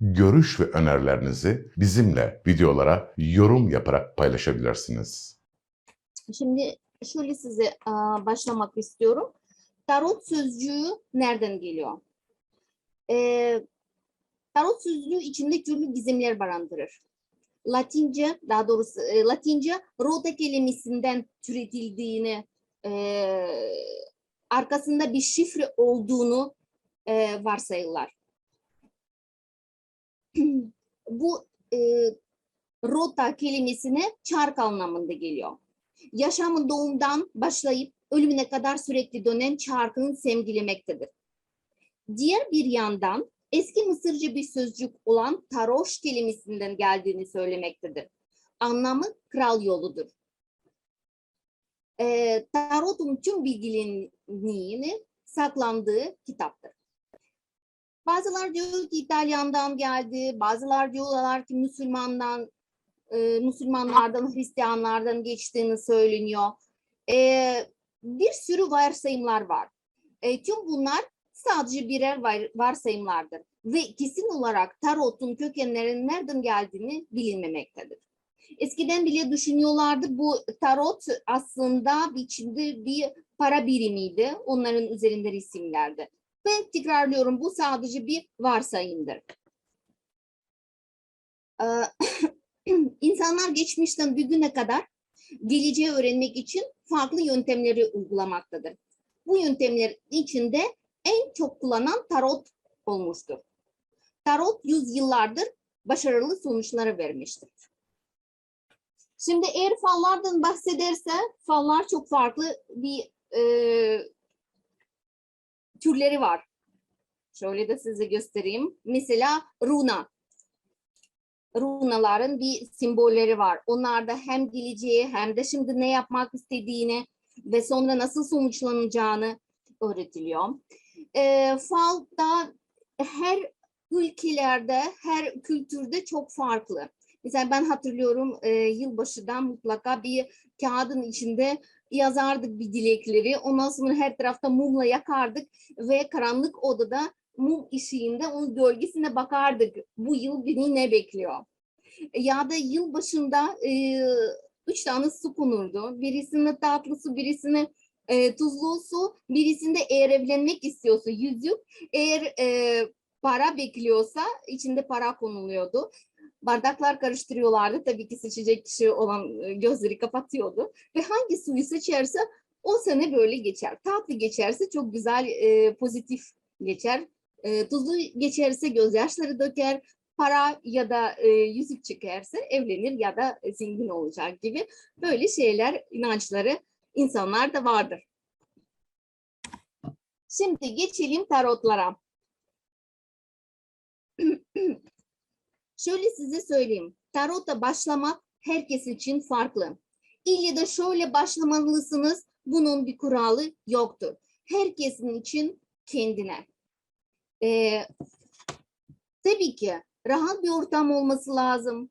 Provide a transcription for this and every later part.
görüş ve önerilerinizi bizimle videolara yorum yaparak paylaşabilirsiniz. Şimdi şöyle size başlamak istiyorum. Tarot sözcüğü nereden geliyor? Ee, tarot sözcüğü içinde türlü gizemler barındırır. Latince, daha doğrusu e, Latince rota kelimesinden türetildiğini, e, arkasında bir şifre olduğunu e, varsayırlar. Bu e, rota kelimesine çark anlamında geliyor yaşamın doğumdan başlayıp ölümüne kadar sürekli dönen çarkını semgilemektedir. Diğer bir yandan eski Mısırca bir sözcük olan taroş kelimesinden geldiğini söylemektedir. Anlamı kral yoludur. Ee, tarotun tüm bilgilerini saklandığı kitaptır. Bazılar diyor ki İtalyan'dan geldi, bazılar diyorlar ki Müslümandan e, Müslümanlardan, Hristiyanlardan geçtiğini söyleniyor. E, bir sürü varsayımlar var. E, tüm bunlar sadece birer var, varsayımlardır. Ve kesin olarak tarotun kökenlerinin nereden geldiğini bilinmemektedir. Eskiden bile düşünüyorlardı bu tarot aslında biçimde bir para birimiydi. Onların üzerinde resimlerdi. Ben tekrarlıyorum bu sadece bir varsayımdır. Ee, İnsanlar geçmişten bugüne kadar geleceği öğrenmek için farklı yöntemleri uygulamaktadır. Bu yöntemler içinde en çok kullanılan tarot olmuştur. Tarot yüzyıllardır başarılı sonuçları vermiştir. Şimdi eğer fallardan bahsederse fallar çok farklı bir e, türleri var. Şöyle de size göstereyim. Mesela runa runaların bir simbolleri var. Onlarda hem geleceği hem de şimdi ne yapmak istediğini ve sonra nasıl sonuçlanacağını öğretiliyor. E, fal da her ülkelerde, her kültürde çok farklı. Mesela ben hatırlıyorum e, yılbaşıdan mutlaka bir kağıdın içinde yazardık bir dilekleri. Ondan sonra her tarafta mumla yakardık ve karanlık odada mum ışığında onun gölgesine bakardık. Bu yıl beni ne bekliyor? Ya da yıl başında e, üç tane su konurdu. Birisine tatlı su, birisine e, tuzlu su, birisinde eğer evlenmek istiyorsa yüzük, eğer e, para bekliyorsa içinde para konuluyordu. Bardaklar karıştırıyorlardı. Tabii ki seçecek kişi olan e, gözleri kapatıyordu. Ve hangi suyu seçerse o sene böyle geçer. Tatlı geçerse çok güzel, e, pozitif geçer. E, tuzlu geçerse gözyaşları döker, para ya da e, yüzük çıkarsa evlenir ya da zengin olacak gibi böyle şeyler, inançları insanlarda vardır. Şimdi geçelim tarotlara. Şöyle size söyleyeyim. Tarota başlamak herkes için farklı. İlle de şöyle başlamalısınız. Bunun bir kuralı yoktur. Herkesin için kendine. Ee, tabii ki rahat bir ortam olması lazım.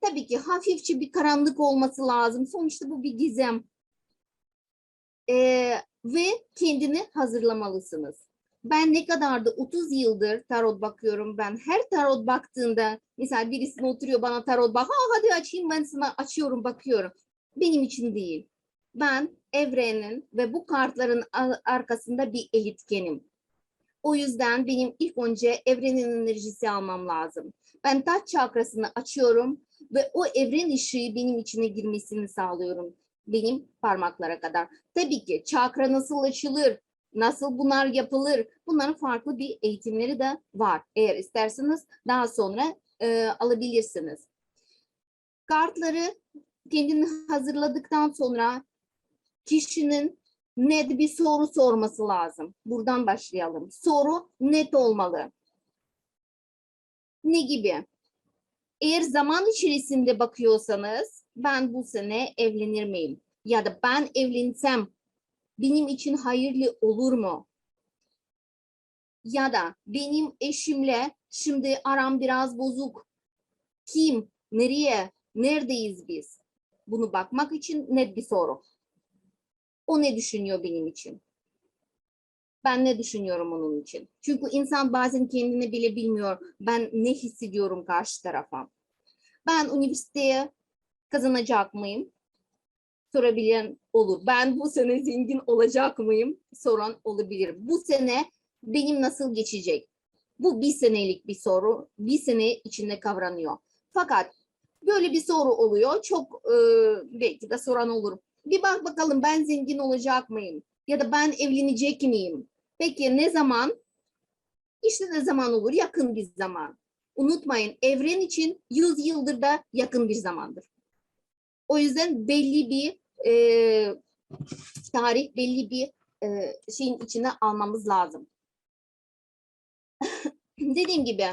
Tabii ki hafifçe bir karanlık olması lazım. Sonuçta bu bir gizem. Ee, ve kendini hazırlamalısınız. Ben ne kadar da 30 yıldır tarot bakıyorum. Ben her tarot baktığında mesela birisine oturuyor bana tarot bak. Ha hadi açayım ben sana açıyorum bakıyorum. Benim için değil. Ben evrenin ve bu kartların arkasında bir elitkenim. O yüzden benim ilk önce evrenin enerjisi almam lazım. Ben taç çakrasını açıyorum ve o evren ışığı benim içine girmesini sağlıyorum. Benim parmaklara kadar. Tabii ki çakra nasıl açılır, nasıl bunlar yapılır, bunların farklı bir eğitimleri de var. Eğer isterseniz daha sonra e, alabilirsiniz. Kartları kendini hazırladıktan sonra kişinin net bir soru sorması lazım. Buradan başlayalım. Soru net olmalı. Ne gibi? Eğer zaman içerisinde bakıyorsanız ben bu sene evlenir miyim? Ya da ben evlensem benim için hayırlı olur mu? Ya da benim eşimle şimdi aram biraz bozuk. Kim? Nereye? Neredeyiz biz? Bunu bakmak için net bir soru. O ne düşünüyor benim için? Ben ne düşünüyorum onun için? Çünkü insan bazen kendini bile bilmiyor. Ben ne hissediyorum karşı tarafa? Ben üniversiteye kazanacak mıyım? Sorabilen olur. Ben bu sene zengin olacak mıyım? Soran olabilir. Bu sene benim nasıl geçecek? Bu bir senelik bir soru. Bir sene içinde kavranıyor. Fakat böyle bir soru oluyor. Çok e, belki de soran olur. Bir bak bakalım ben zengin olacak mıyım? Ya da ben evlenecek miyim? Peki ne zaman? İşte ne zaman olur? Yakın bir zaman. Unutmayın evren için 100 yıldır da yakın bir zamandır. O yüzden belli bir e, tarih, belli bir e, şeyin içine almamız lazım. Dediğim gibi,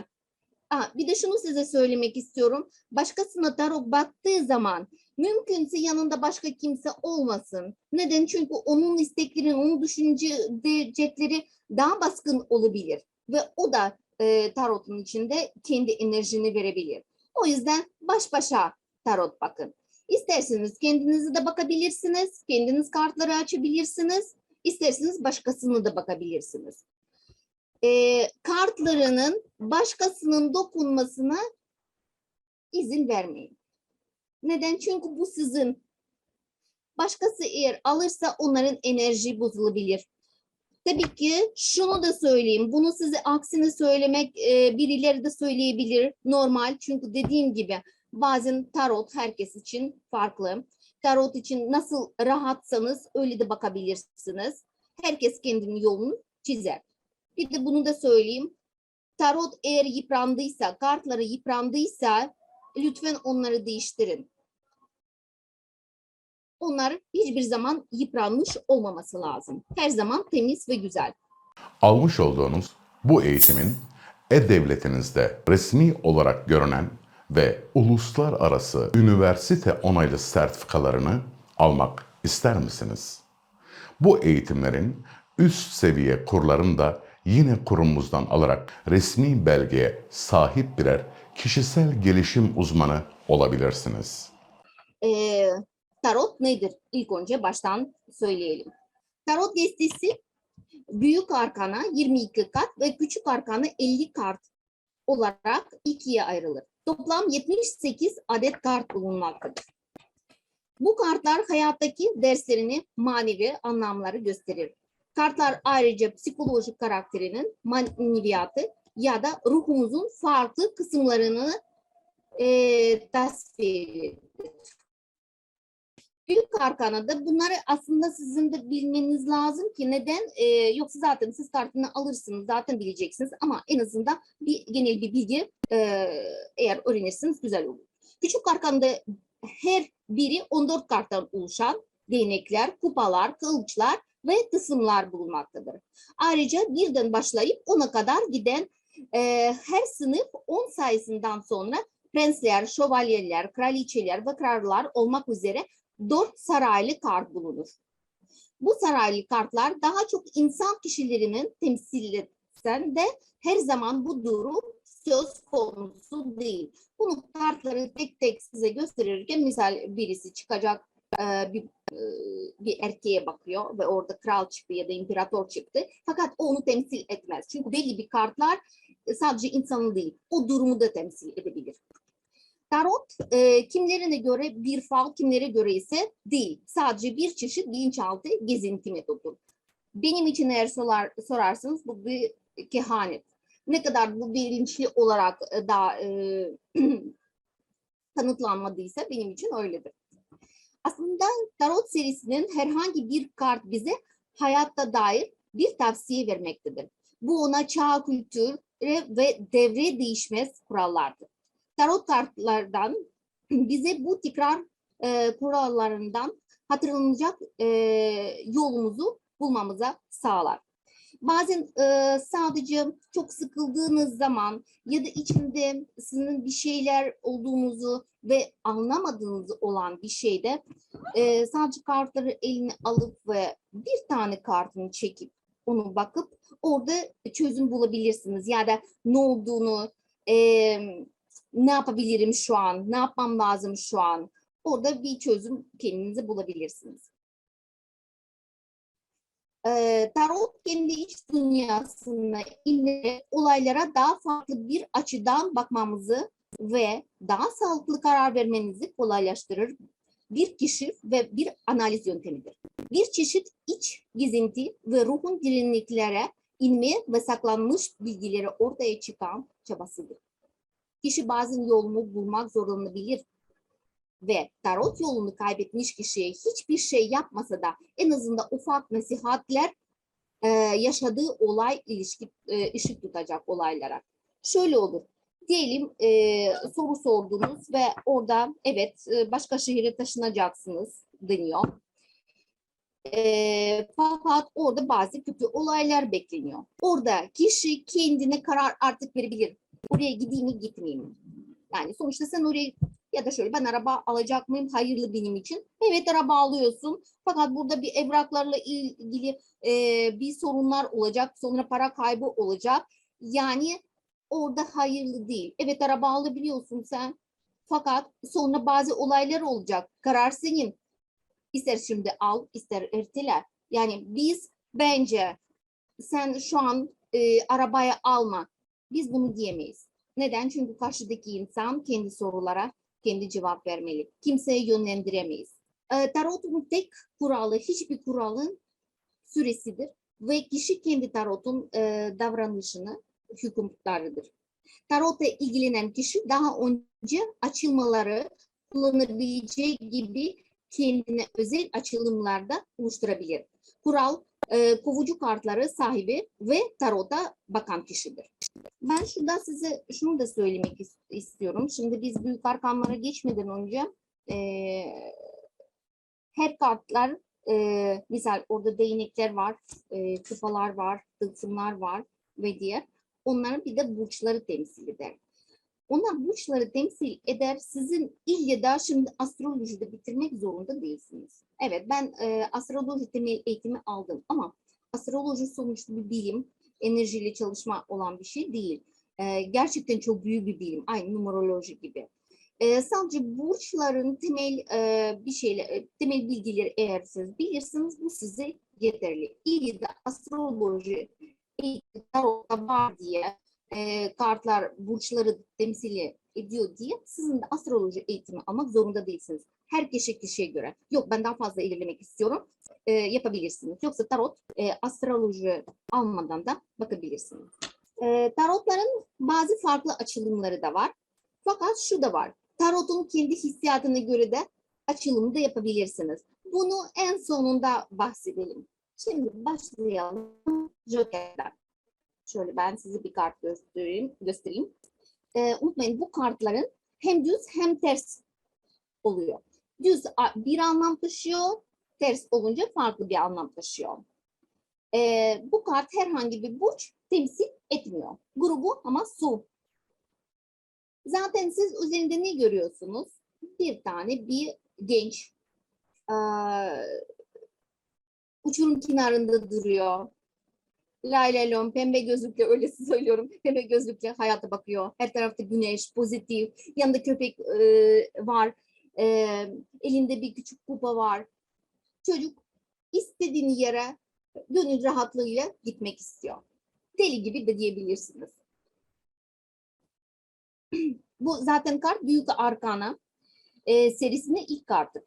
Aa, bir de şunu size söylemek istiyorum. Başkasına tarot baktığı zaman mümkünse yanında başka kimse olmasın. Neden? Çünkü onun istekleri, onun düşünceleri daha baskın olabilir. Ve o da e, tarotun içinde kendi enerjini verebilir. O yüzden baş başa tarot bakın. İsterseniz kendinizi de bakabilirsiniz, kendiniz kartları açabilirsiniz, isterseniz başkasını da bakabilirsiniz. E, kartlarının başkasının dokunmasına izin vermeyin. Neden? Çünkü bu sizin. Başkası eğer alırsa onların enerji bozulabilir. Tabii ki şunu da söyleyeyim. Bunu size aksini söylemek e, birileri de söyleyebilir. Normal. Çünkü dediğim gibi bazen tarot herkes için farklı. Tarot için nasıl rahatsanız öyle de bakabilirsiniz. Herkes kendinin yolunu çizer. Bir de bunu da söyleyeyim. Tarot eğer yıprandıysa, kartları yıprandıysa lütfen onları değiştirin. Onlar hiçbir zaman yıpranmış olmaması lazım. Her zaman temiz ve güzel. Almış olduğunuz bu eğitimin e-devletinizde resmi olarak görünen ve uluslararası üniversite onaylı sertifikalarını almak ister misiniz? Bu eğitimlerin üst seviye kurlarını da yine kurumumuzdan alarak resmi belgeye sahip birer kişisel gelişim uzmanı olabilirsiniz. Ee, tarot nedir? İlk önce baştan söyleyelim. Tarot destesi büyük arkana 22 kart ve küçük arkana 50 kart olarak ikiye ayrılır. Toplam 78 adet kart bulunmaktadır. Bu kartlar hayattaki derslerini manevi anlamları gösterir. Kartlar ayrıca psikolojik karakterinin maneviyatı ya da ruhumuzun farklı kısımlarını e, tasvir eder. Büyük arkanada bunları aslında sizin de bilmeniz lazım ki neden? E, yoksa zaten siz kartını alırsınız zaten bileceksiniz ama en azından bir genel bir bilgi e, eğer öğrenirsiniz güzel olur. Küçük arkanda her biri 14 karttan oluşan değnekler, kupalar, kılıçlar ve tısımlar bulunmaktadır. Ayrıca birden başlayıp 10'a kadar giden e, her sınıf 10 sayısından sonra prensler, şövalyeler, kraliçeler ve krallar olmak üzere dört saraylı kart bulunur. Bu saraylı kartlar daha çok insan kişilerinin temsil etsen de her zaman bu durum söz konusu değil. Bunu kartları tek tek size gösterirken misal birisi çıkacak e, bir, e, bir erkeğe bakıyor ve orada kral çıktı ya da imparator çıktı. Fakat o onu temsil etmez. Çünkü belli bir kartlar e, sadece insanı değil, o durumu da temsil edebilir. Tarot e, kimilerine göre bir fal, kimlere göre ise değil. Sadece bir çeşit bilinçaltı gezinti metodu. Benim için eğer sorar, sorarsanız bu bir kehanet. Ne kadar bu bilinçli olarak e, da e, kanıtlanmadıysa benim için öyledir. Aslında tarot serisinin herhangi bir kart bize hayatta dair bir tavsiye vermektedir. Bu ona çağ, kültür ve devre değişmez kurallardır tarot kartlardan bize bu tekrar e, kurallarından hatırlanacak e, yolumuzu bulmamıza sağlar. Bazen e, sadece çok sıkıldığınız zaman ya da içinde sizin bir şeyler olduğunuzu ve anlamadığınız olan bir şeyde e, sadece kartları eline alıp ve bir tane kartını çekip onu bakıp orada çözüm bulabilirsiniz. Ya da ne olduğunu, e, ne yapabilirim şu an, ne yapmam lazım şu an. Orada bir çözüm kendinize bulabilirsiniz. Eee, Tarot kendi iç dünyasına inerek olaylara daha farklı bir açıdan bakmamızı ve daha sağlıklı karar vermenizi kolaylaştırır bir kişi ve bir analiz yöntemidir. Bir çeşit iç gezinti ve ruhun derinliklere inme ve saklanmış bilgileri ortaya çıkan çabasıdır. Kişi bazen yolunu bulmak zorlanabilir ve tarot yolunu kaybetmiş kişiye hiçbir şey yapmasa da en azından ufak nasihatler e, yaşadığı olay ilişki e, ışık tutacak olaylara. Şöyle olur. Diyelim e, soru sordunuz ve orada evet e, başka şehire taşınacaksınız deniyor. E, fakat orada bazı kötü olaylar bekleniyor. Orada kişi kendine karar artık verebilir. Oraya gideyim mi gitmeyeyim mi? Yani sonuçta sen oraya ya da şöyle ben araba alacak mıyım hayırlı benim için. Evet araba alıyorsun fakat burada bir evraklarla ilgili e, bir sorunlar olacak sonra para kaybı olacak. Yani orada hayırlı değil. Evet araba alabiliyorsun sen fakat sonra bazı olaylar olacak. Karar senin. İster şimdi al ister ertele. Yani biz bence sen şu an e, arabaya alma. Biz bunu diyemeyiz. Neden? Çünkü karşıdaki insan kendi sorulara kendi cevap vermeli. Kimseye yönlendiremeyiz. E, tarotun tek kuralı, hiçbir kuralın süresidir ve kişi kendi tarotun e, davranışını hükümdarıdır. Tarotla ilgilenen kişi daha önce açılmaları kullanabileceği gibi kendine özel açılımlarda oluşturabilir. Kural e, kovucu kartları sahibi ve tarota bakan kişidir. Ben şurada size şunu da söylemek is- istiyorum. Şimdi biz büyük arkanlara geçmeden önce e, her kartlar e, misal orada değnekler var, e, kupalar var, tılsımlar var ve diğer. Onların bir de burçları temsil eder. Onlar burçları temsil eder. Sizin ille de şimdi astrolojide bitirmek zorunda değilsiniz. Evet ben e, astroloji temel eğitimi aldım ama astroloji sonuçta bir bilim, enerjiyle çalışma olan bir şey değil. E, gerçekten çok büyük bir bilim. Aynı numeroloji gibi. E, sadece burçların temel e, bir şeyle e, temel bilgileri eğer siz bilirsiniz bu size yeterli. İyi de astroloji tarotta var diye e, kartlar burçları temsil ediyor diye sizin de astroloji eğitimi almak zorunda değilsiniz. Her kişi kişiye göre. Yok ben daha fazla ilerlemek istiyorum. e, yapabilirsiniz. Yoksa tarot e, astroloji almadan da bakabilirsiniz. E, tarotların bazı farklı açılımları da var. Fakat şu da var. Tarotun kendi hissiyatına göre de açılımı da yapabilirsiniz. Bunu en sonunda bahsedelim. Şimdi başlayalım. Joker'den. Şöyle ben size bir kart göstereyim. göstereyim. Ee, unutmayın bu kartların hem düz hem ters oluyor. Düz bir anlam taşıyor, ters olunca farklı bir anlam taşıyor. Ee, bu kart herhangi bir burç temsil etmiyor. Grubu ama su. Zaten siz üzerinde ne görüyorsunuz? Bir tane bir genç eee, uçurum kenarında duruyor. Lay lom, pembe gözlükle öyle söylüyorum. Pembe gözlükle hayata bakıyor. Her tarafta güneş, pozitif. Yanında köpek eee, var. Eee, elinde bir küçük kupa var. Çocuk istediğini yere gönül rahatlığıyla gitmek istiyor. Deli gibi de diyebilirsiniz. Bu zaten kart Büyük Arkana e, serisinin ilk kartı.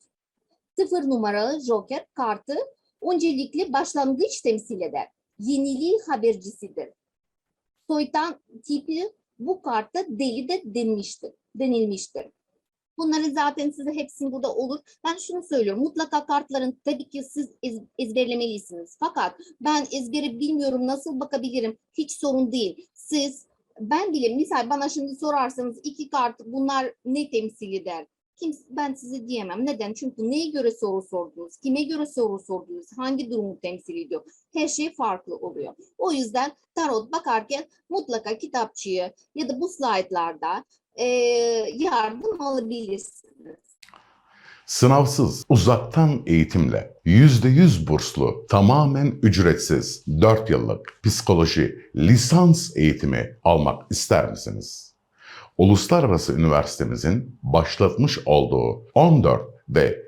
Sıfır numaralı Joker kartı öncelikle başlangıç temsil eder. Yeniliği habercisidir. Soytan tipi bu kartta deli de denilmiştir. denilmiştir. Bunları zaten size hepsini burada olur. Ben şunu söylüyorum. Mutlaka kartların tabii ki siz ez- ezberlemelisiniz. Fakat ben ezberi bilmiyorum nasıl bakabilirim. Hiç sorun değil. Siz ben bile misal bana şimdi sorarsanız iki kart bunlar ne temsil eder? Kim, ben size diyemem. Neden? Çünkü neye göre soru sordunuz? Kime göre soru sordunuz? Hangi durumu temsil ediyor? Her şey farklı oluyor. O yüzden tarot bakarken mutlaka kitapçıyı ya da bu slaytlarda eee, yardım alabilirsiniz. Sınavsız, uzaktan eğitimle %100 burslu, tamamen ücretsiz 4 yıllık psikoloji lisans eğitimi almak ister misiniz? Uluslararası Üniversitemizin başlatmış olduğu 14 ve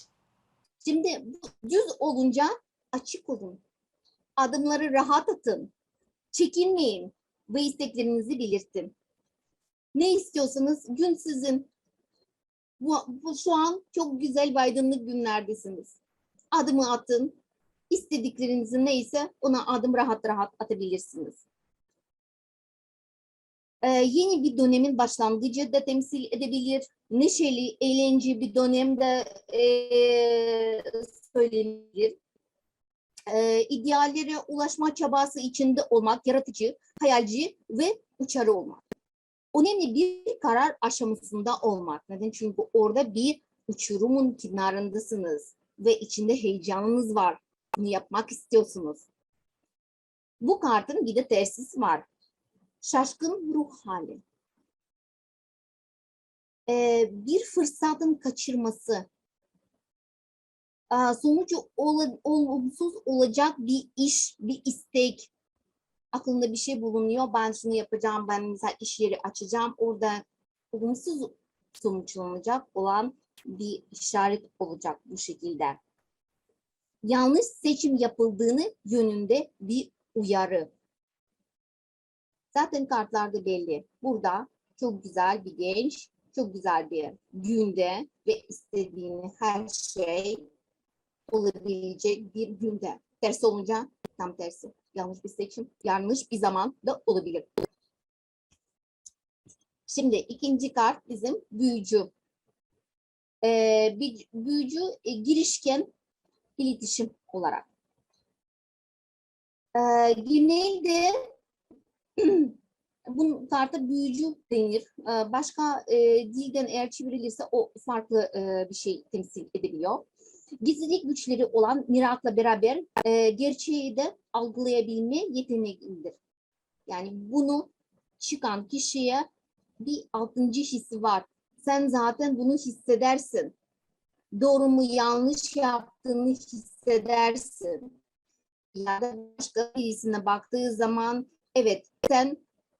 Şimdi düz olunca açık olun. Adımları rahat atın. Çekinmeyin ve isteklerinizi belirtin. Ne istiyorsanız gün sizin. Bu, bu şu an çok güzel ve günlerdesiniz. Adımı atın. İstedikleriniz neyse ona adım rahat rahat atabilirsiniz. Ee, yeni bir dönemin başlangıcı da temsil edebilir. Neşeli, eğlenceli bir dönemde eee söylenebilir. Eee ideallere ulaşma çabası içinde olmak, yaratıcı, hayalci ve uçarı olmak. Önemli bir karar aşamasında olmak. Neden? Çünkü orada bir uçurumun kenarındasınız ve içinde heyecanınız var. Bunu yapmak istiyorsunuz. Bu kartın bir de tersisi var. Şaşkın ruh hali. Ee, bir fırsatın kaçırması, Aa, sonucu ola- olumsuz olacak bir iş, bir istek, aklında bir şey bulunuyor, ben şunu yapacağım, ben mesela iş yeri açacağım, orada olumsuz sonuçlanacak olan bir işaret olacak bu şekilde. Yanlış seçim yapıldığını yönünde bir uyarı. Zaten kartlarda belli. Burada çok güzel bir genç, çok güzel bir günde ve istediğini her şey olabilecek bir günde. Tersi olunca tam tersi. Yanlış bir seçim, yanlış bir zaman da olabilir. Şimdi ikinci kart bizim büyücü. Ee, bir büyücü e, girişken iletişim olarak. Ee, genelde bunun karta büyücü denir. Ee, başka e, dilden eğer çevrilirse o farklı e, bir şey temsil edebiliyor. Gizlilik güçleri olan mirakla beraber e, gerçeği de algılayabilme yeteneğidir. Yani bunu çıkan kişiye bir altıncı hissi var. Sen zaten bunu hissedersin. Doğru mu yanlış yaptığını hissedersin. Ya da başka birisine baktığı zaman evet sen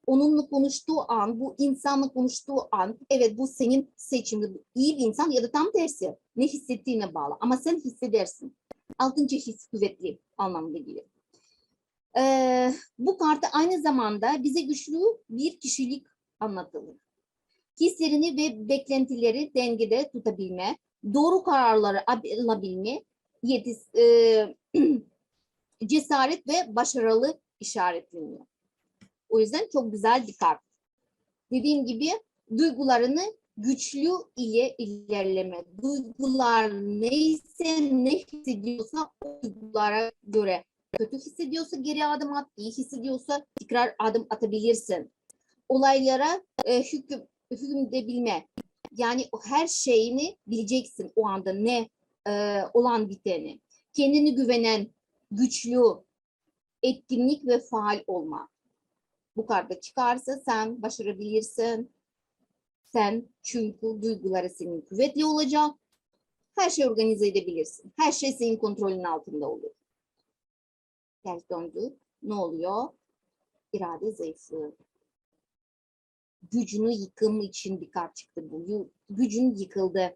onunla konuştuğu an, bu insanla konuştuğu an, evet bu senin seçimin, iyi bir insan ya da tam tersi ne hissettiğine bağlı. Ama sen hissedersin. Altıncı his kuvvetli anlamda gelir. Ee, bu kartı aynı zamanda bize güçlü bir kişilik anlatılır. Hislerini ve beklentileri dengede tutabilme, doğru kararları alabilme, yetis, e, cesaret ve başarılı işaretleniyor. O yüzden çok güzel bir kart. Dediğim gibi duygularını güçlü ile ilerleme. Duygular neyse ne hissediyorsa o duygulara göre. Kötü hissediyorsa geri adım at, iyi hissediyorsa tekrar adım atabilirsin. Olaylara e, hüküm, hükmedebilme. Yani her şeyini bileceksin o anda ne e, olan biteni. Kendini güvenen, güçlü, etkinlik ve faal olma bu kartda çıkarsa sen başarabilirsin. Sen çünkü duyguları senin kuvvetli olacak. Her şeyi organize edebilirsin. Her şey senin kontrolün altında olur. Ters döndü. Ne oluyor? İrade zayıflığı. Gücünü yıkım için bir kart çıktı bu. Gücün yıkıldı.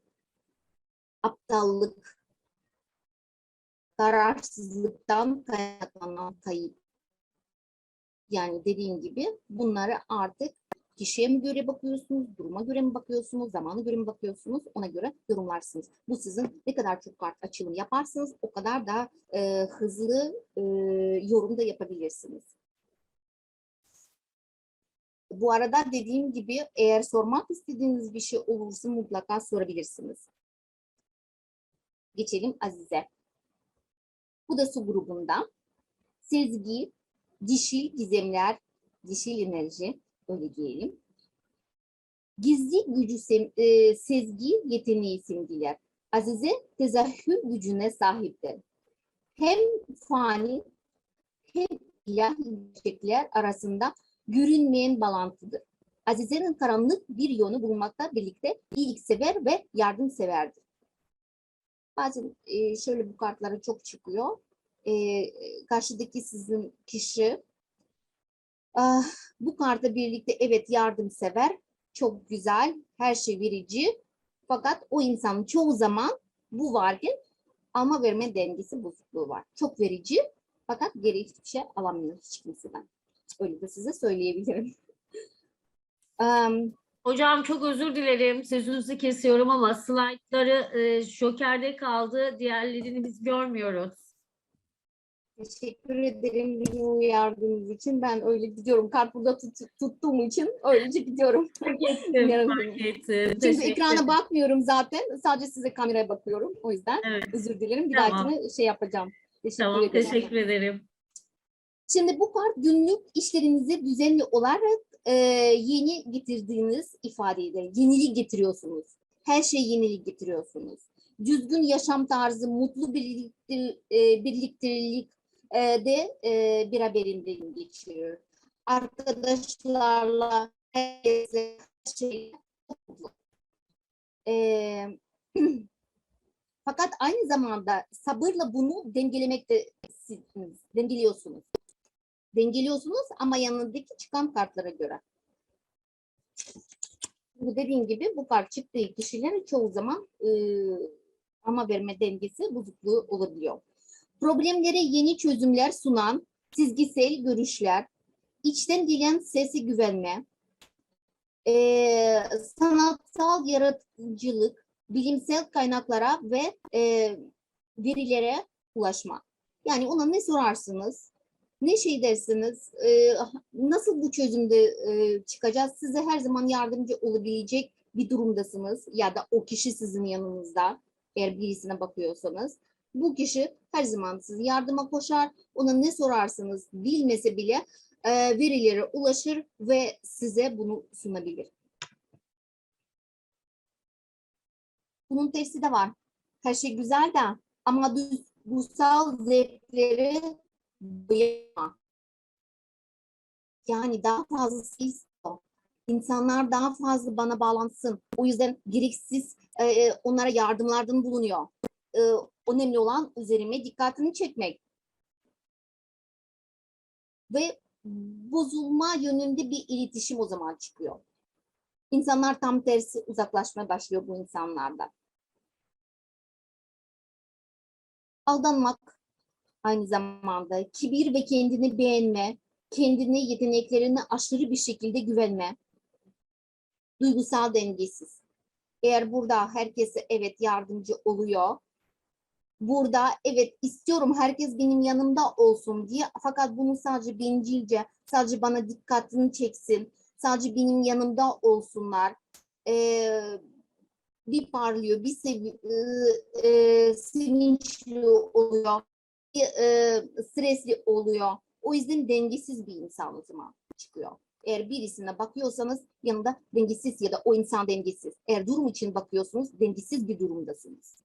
Aptallık. Kararsızlıktan kaynaklanan kayıp. Yani dediğim gibi bunları artık Kişiye mi göre bakıyorsunuz, duruma göre mi bakıyorsunuz, zamana göre mi bakıyorsunuz, ona göre yorumlarsınız. Bu sizin ne kadar çok kart açılım yaparsanız o kadar daha e, hızlı e, yorum da yapabilirsiniz. Bu arada dediğim gibi eğer sormak istediğiniz bir şey olursa mutlaka sorabilirsiniz. Geçelim Azize. Bu da su grubunda. Sezgi, dişil gizemler, dişil enerji, öyle diyelim. Gizli gücü sem- e, sezgi yeteneği simgeler. Azize tezahür gücüne sahiptir. Hem fani hem ilahi gerçekler arasında görünmeyen bağlantıdır. Azize'nin karanlık bir yönü bulunmakta birlikte iyiliksever ve yardımseverdir. Bazen e, şöyle bu kartları çok çıkıyor. E, karşıdaki sizin kişi ah, bu kartla birlikte evet yardımsever, çok güzel, her şey verici. Fakat o insanın çoğu zaman bu varken alma verme dengesi bozukluğu var. Çok verici fakat geri hiçbir şey alamıyor hiç kimseden. Öyle de size söyleyebilirim. Em, Hocam çok özür dilerim. Sözünüzü kesiyorum ama slaytları e, Joker'de kaldı. Diğerlerini biz görmüyoruz. Teşekkür ederim beni uyardığınız için. Ben öyle gidiyorum. Kart burada tut- tuttuğum için öylece gidiyorum. Fark ettim, fark ettim. Çünkü ekrana bakmıyorum zaten. Sadece size kameraya bakıyorum. O yüzden Evet, özür dilerim. Bir Tamam. dahakine şey yapacağım. Teşekkür tamam, ederim. teşekkür ederim. Şimdi bu kart günlük işlerinizi düzenli olarak e, yeni getirdiğiniz ifade eder. Yenilik getiriyorsunuz. Her şey yenilik getiriyorsunuz. Düzgün yaşam tarzı, mutlu birlikte, e, birliktelik e, de e, beraberinde geçiyor. Arkadaşlarla herkese her şey fakat aynı zamanda sabırla bunu dengelemekte dengeliyorsunuz dengeliyorsunuz ama yanındaki çıkan kartlara göre. Bu dediğim gibi bu kart çıktığı kişilerin çoğu zaman e, ama verme dengesi bozukluğu olabiliyor. Problemlere yeni çözümler sunan çizgisel görüşler, içten gelen sesi güvenme, e, sanatsal yaratıcılık, bilimsel kaynaklara ve e, verilere ulaşma. Yani ona ne sorarsınız, ne şey dersiniz, e, nasıl bu çözümde e, çıkacağız? Size her zaman yardımcı olabilecek bir durumdasınız ya da o kişi sizin yanınızda eğer birisine bakıyorsanız. Bu kişi her zaman sizi yardıma koşar. Ona ne sorarsınız bilmese bile e, verilere ulaşır ve size bunu sunabilir. Bunun tersi de var. Her şey güzel de ama duygusal zevkleri doyamam. Yani daha fazlası istiyor. İnsanlar daha fazla bana bağlansın. O yüzden gereksiz e, onlara yardımlardan bulunuyor. E, önemli olan üzerime dikkatini çekmek. Ve bozulma yönünde bir iletişim o zaman çıkıyor. İnsanlar tam tersi uzaklaşmaya başlıyor bu insanlardan. Aldanmak aynı zamanda kibir ve kendini beğenme, kendine yeteneklerine aşırı bir şekilde güvenme, duygusal dengesiz. Eğer burada herkese evet yardımcı oluyor, burada evet istiyorum herkes benim yanımda olsun diye fakat bunu sadece bencilce, sadece bana dikkatini çeksin, sadece benim yanımda olsunlar. Ee, bir parlıyor, bir sevi e, sevinçli oluyor e, stresli oluyor. O yüzden dengesiz bir insan o zaman çıkıyor. Eğer birisine bakıyorsanız yanında dengesiz ya da o insan dengesiz. Eğer durum için bakıyorsunuz dengesiz bir durumdasınız.